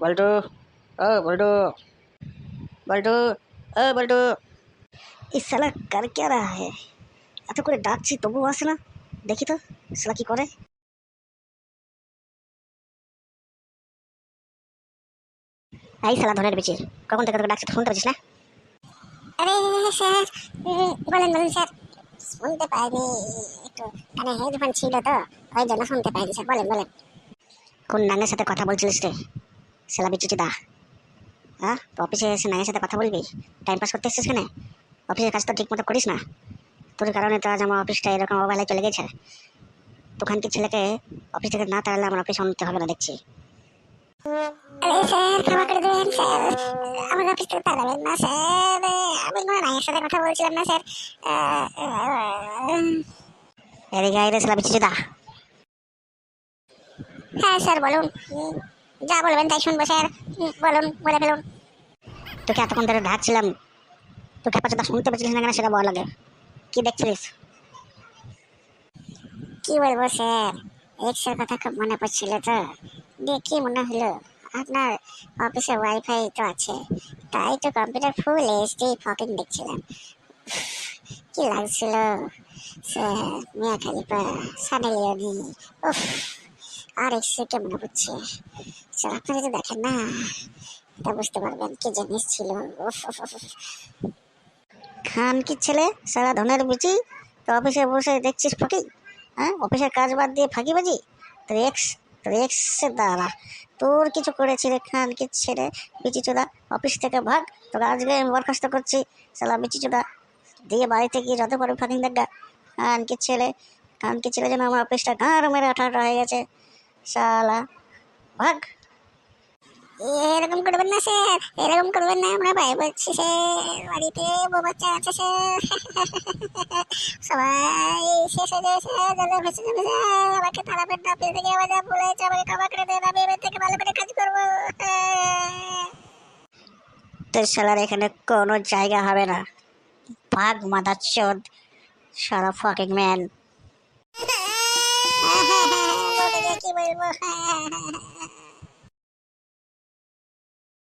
বল্টু ও বল্টু। বল্টু ও বল্টু। এই শালা কার কে রা হে এত করে ডাকছি তবুও আসে না। দেখি তো শালা কি করে? এই শালা ধনের বিচি কখন থেকে তোকে ডাকছি শুনতে পাচ্ছিস না? আরে স্যার। বলেন বলেন স্যার। শুনতে পাইনি একটু মানে হেডফোন ছিল তো ওই জন্য শুনতে পাইনি স্যার। বলেন বলেন। কোন নাঙের সাথে কথা বলছিলিস রে? শালা বিচুটি দা হ্যাঁ তো অফিসে এসে নাঙের সাথে কথা বলবি? টাইম পাস করতে এসেছিস কেন? অফিসের কাজ তো ঠিক মতো করিস না। তোর কারণে তো আজ আমার অফিসটা এরকম অবহেলায় চলে গেছে। তোখানটির ছেলেকে অফিস থেকে না তাড়ালে আমার অফিস আনতে হবে না দেখছি। আরে স্যার ক্ষমা করে দেবেন স্যার। আমার অফিস থেকে তাড়াবেন না স্যার। আমি কোনো নাইয়ের সাথে কথা বলছিলাম না স্যার। আহ, আহ, এদিকে আয় রে শালা দা হ্যাঁ স্যার বলুন। যা বলবেন তাই শুনব, স্যার। বলুন, বলে ফেলুন। তোকে এতক্ষণ ধরে ডাকছিলাম, তোকে পাচ্ছে শুনতে পাচ্ছিলিস না কেন সেটা বল লাগে কি দেখছিলিস? কি বলব, স্যার? এক্সের কথা খুব মনে পড়ছিল তো। দিয়ে কি মনে হলো? আপনার অফিসে ওয়াইফাই তো আছে। তাই তো কম্পিউটার ফুল এইচডি ফকিং দেখছিলাম। কি লাগছিল? স্যার মিয়া খালিফা সানি উফ। আর এক্সকে মনে পড়ছে স্যার আপনি যদি দেখেন না। তা বুঝতে পারবেন কি জিনিস ছিল। খান কি ছেলে? সারা ধনের বুঝি? তো অফিসে বসে দেখছিস ফাঁকি? হ্যাঁ? অফিসের কাজ বাদ দিয়ে ফাঁকিবাজি তোর এক্স তোর এক্সের দ্বারা তোর কিছু করেছি রে খান কি ছেলে? বিচি চোদা, অফিস থেকে ভাগ। তোকে আজকে আমি বরখাস্ত করছি। সালা বিচি চোদা। দিয়ে বাড়িতে গিয়ে যত পারবি ফাঁকিং দেখা খান কি ছেলে? খান কি ছেলে যেন আমার অফিসটা গাঁড় মেরে আঠা আঠা হয়ে গেছে। শালা। ভাগ। এরকম করবেন না স্যার, এরকম করবেন না। আমরা ভাই বলছি স্যার বাড়িতে বউ বাচ্চা আছে স্যার সবাই শেষ হয়ে যাবে স্যার, জলে ভেসে যাবে স্যার। আমাকে না অফিস থেকে আমার যা ভুল হয়েছে আমাকে করে দেন আমি এবার থেকে ভালো করে কাজ করব। তোর শালার এখানে কোনো জায়গা হবে না। ভাগ মাদার চোদ সারা ফাকিং ম্যান quá